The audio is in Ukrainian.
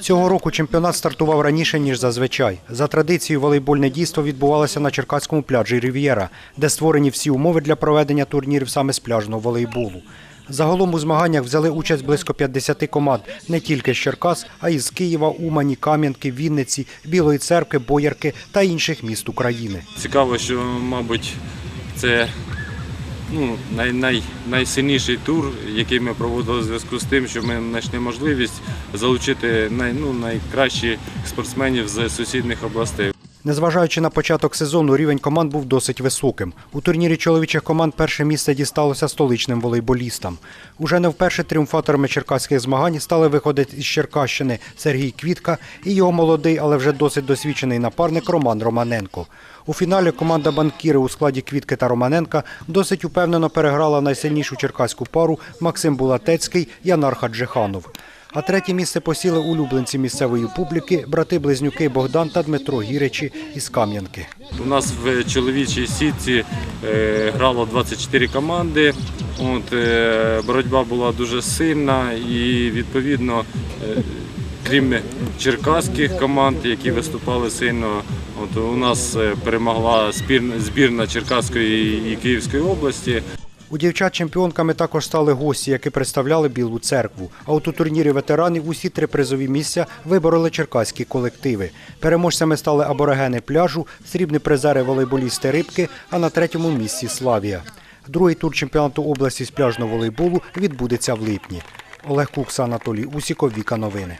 Цього року чемпіонат стартував раніше, ніж зазвичай. За традицією, волейбольне дійство відбувалося на Черкаському пляжі Рів'єра, де створені всі умови для проведення турнірів саме з пляжного волейболу. Загалом у змаганнях взяли участь близько 50 команд не тільки з Черкас, а й з Києва, Умані, Кам'янки, Вінниці, Білої церкви, Боярки та інших міст України. Цікаво, що, мабуть, це ну, най, най, найсильніший тур, який ми проводили в зв'язку з тим, що ми знайшли можливість залучити най, ну, найкращих спортсменів з сусідніх областей. Незважаючи на початок сезону, рівень команд був досить високим. У турнірі чоловічих команд перше місце дісталося столичним волейболістам. Уже не вперше тріумфаторами черкаських змагань стали виходить із Черкащини Сергій Квітка і його молодий, але вже досить досвідчений напарник Роман Романенко. У фіналі команда банкіри у складі Квітки та Романенка досить упевнено переграла найсильнішу черкаську пару Максим Булатецький і Анар Джеханов. А третє місце посіли улюбленці місцевої публіки, брати-близнюки Богдан та Дмитро Гіричі із Кам'янки. У нас в чоловічій сітці е, грало 24 команди. От, е, боротьба була дуже сильна і відповідно, е, крім черкаських команд, які виступали сильно, от, у нас перемогла збірна Черкаської і Київської області. У дівчат чемпіонками також стали гості, які представляли Білу церкву. А от у турнірі ветеранів усі три призові місця вибороли черкаські колективи. Переможцями стали аборигени пляжу, срібні призери волейболісти рибки, а на третьому місці Славія. Другий тур чемпіонату області з пляжного волейболу відбудеться в липні. Олег Кукса, Анатолій Усіков, Віка Новини.